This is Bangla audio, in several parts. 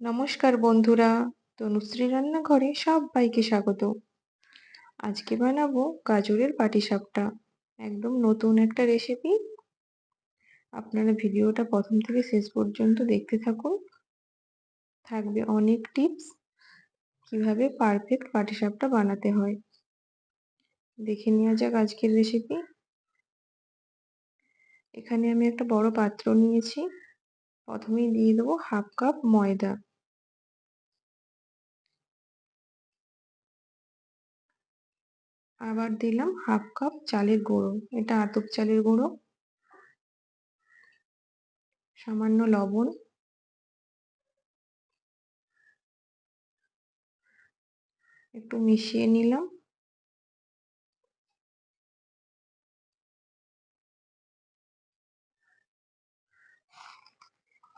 নমস্কার বন্ধুরা, তনুশ্রী রান্নাঘরে সবাইকে স্বাগত। আজকে বানাবো গাজরের পাটিসাপটা, একদম নতুন একটা রেসিপি আপনারা ভিডিওটা প্রথম থেকে শেষ পর্যন্ত দেখতে থাকুন। থাকবে অনেক টিপস কীভাবে পারফেক্ট পাটিসাপটা বানাতে হয়। দেখে নেওয়া যাক আজকের রেসিপি এখানে আমি একটা বড় পাত্র নিয়েছি। প্রথমেই দিয়ে দেবো হাফ কাপ ময়দা। আবার দিলাম হাফ কাপ চালের গুঁড়ো। এটা আতপ চালের গুঁড়ো। সামান্য লবণ। একটু মিশিয়ে নিলাম।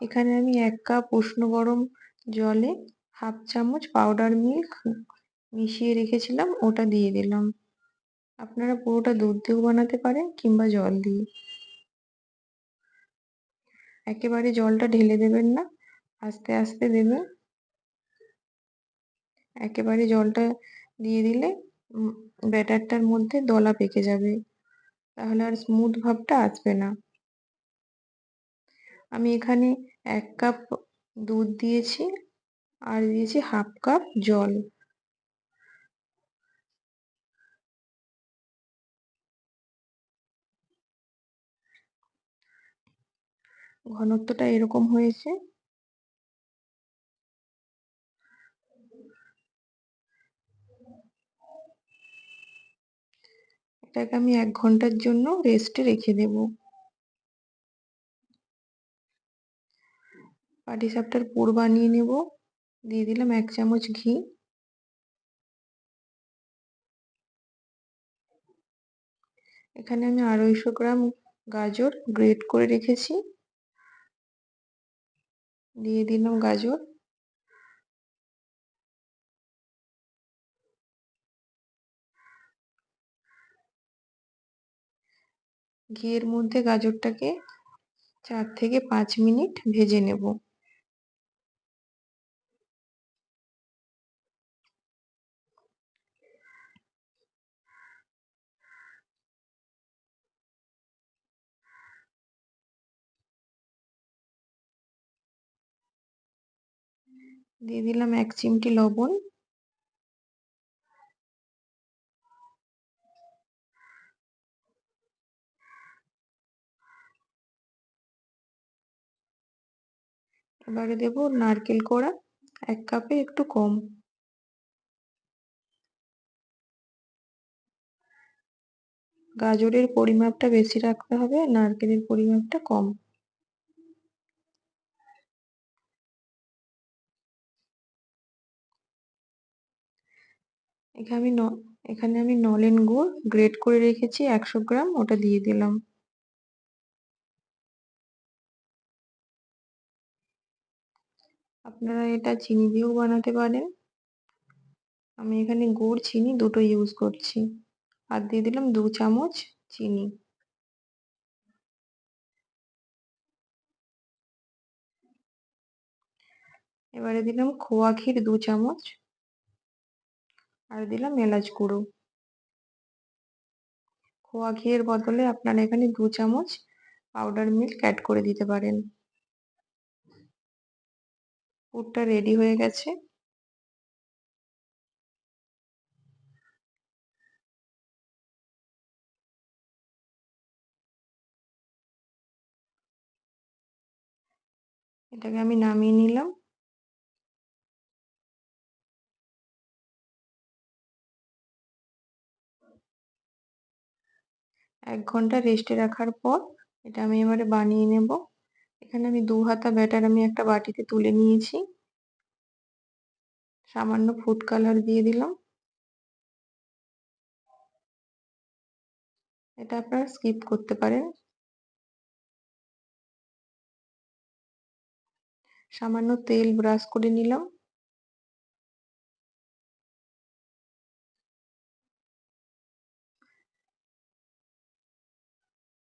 এখানে আমি এক কাপ উষ্ণ গরম জলে হাফ চামচ পাউডার মিল্ক মিশিয়ে রেখেছিলাম, ওটা দিয়ে দিলাম। আপনারা পুরোটা দুধ দিয়েও বানাতে পারেন কিংবা জল দিয়ে। একেবারে জলটা ঢেলে দেবেন না, আস্তে আস্তে দেবেন। একেবারে জলটা দিয়ে দিলে ব্যাটারটার মধ্যে দলা পেকে যাবে, তাহলে আর স্মুথ ভাবটা আসবে না। আমি এখানে এক কাপ দুধ দিয়েছি, আর দিয়েছি হাফ কাপ জল। ঘনত্বটা এরকম হয়েছে। এটাকে আমি এক ঘণ্টার জন্য রেস্টে রেখে দেব। পাটিসাপটার পুর বানিয়ে নেব। দিয়ে দিলাম এক চামচ ঘি। এখানে আমি আড়াইশো গ্রাম গাজর গ্রেট করে রেখেছি। দিয়ে দিলাম গাজর। ঘিয়ের মধ্যে গাজরটাকে চার থেকে পাঁচ মিনিট ভেজে নেব। দিয়ে দিলাম এক চিমটি লবণ। এবারে দেব নারকেল কোড়া, এক কাপে একটু কম। গাজরের পরিমাপটা বেশি রাখতে হবে, নারকেলের পরিমাপটা কম। এখানে আমি ন, এখানে আমি নলেন গুড় গ্রেট করে রেখেছি একশো গ্রাম, ওটা দিয়ে দিলাম। আপনারা এটা চিনি দিয়েও বানাতে পারেন। আমি এখানে গুড়, চিনি দুটো ইউজ করছি। আর দিয়ে দিলাম দু চামচ চিনি। এবারে দিলাম খোয়া ক্ষীর দু চামচ। আর দিলাম এলাচ গুঁড়ো। খোয়া ঘিয়ের বদলে আপনারা এখানে দু চামচ পাউডার মিল্ক অ্যাড করে দিতে পারেন। পুরটা রেডি হয়ে গেছে। এটাকে আমি নামিয়ে নিলাম। এক ঘণ্টা রেস্টে রাখার পর এটা আমি এবারে বানিয়ে নেব। এখানে আমি দু হাতা ব্যাটার আমি একটা বাটিতে তুলে নিয়েছি। সামান্য ফুড কালার দিয়ে দিলাম। এটা আপনারা স্কিপ করতে পারেন। সামান্য তেল ব্রাশ করে নিলাম।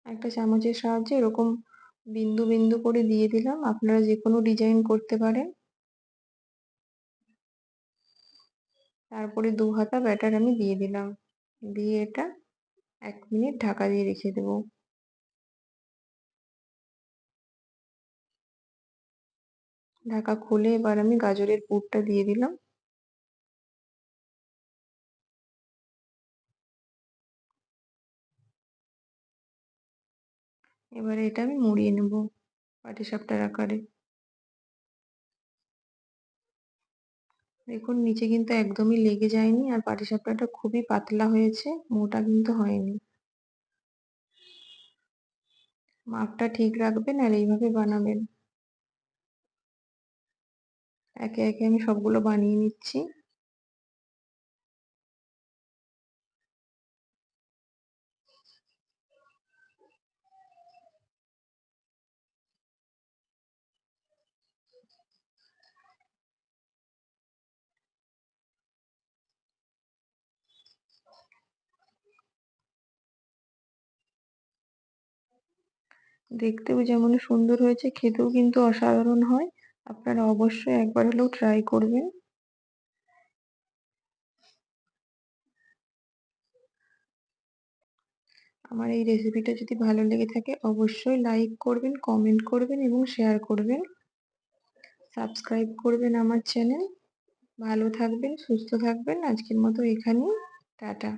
একটা চামচের সাহায্যে এরকম বিন্দু বিন্দু করে দিয়ে দিলাম। আপনারা যে কোনো ডিজাইন করতে পারেন। তারপরে দু হাতা ব্যাটার আমি দিয়ে দিলাম। দিয়ে এটা এক মিনিট ঢাকা দিয়ে রেখে দেব। ঢাকা খুলে এবার আমি গাজরের পুরটা দিয়ে দিলাম। এবারে এটা আমি মুড়িয়ে নেব পাটিসাপটার আকারে। দেখুন, নিচে কিন্তু একদমই লেগে যায়নি আর পাটিসাপটাটা খুবই পাতলা হয়েছে, মোটা কিন্তু হয়নি। মাপটা ঠিক রাখবেন আর এইভাবে বানাবেন। একে একে আমি সবগুলো বানিয়ে নিচ্ছি। দেখতেও যেমন সুন্দর হয়েছে, খেতেও কিন্তু অসাধারণ হয়। আপনারা অবশ্যই একবার হলেও ট্রাই করবেন। আমার এই রেসিপিটা যদি ভালো লেগে থাকে, অবশ্যই লাইক করবেন কমেন্ট করবেন এবং শেয়ার করবেন। সাবস্ক্রাইব করবেন আমার চ্যানেল ভালো থাকবেন, সুস্থ থাকবেন। আজকের মতো এখানেই। টাটা।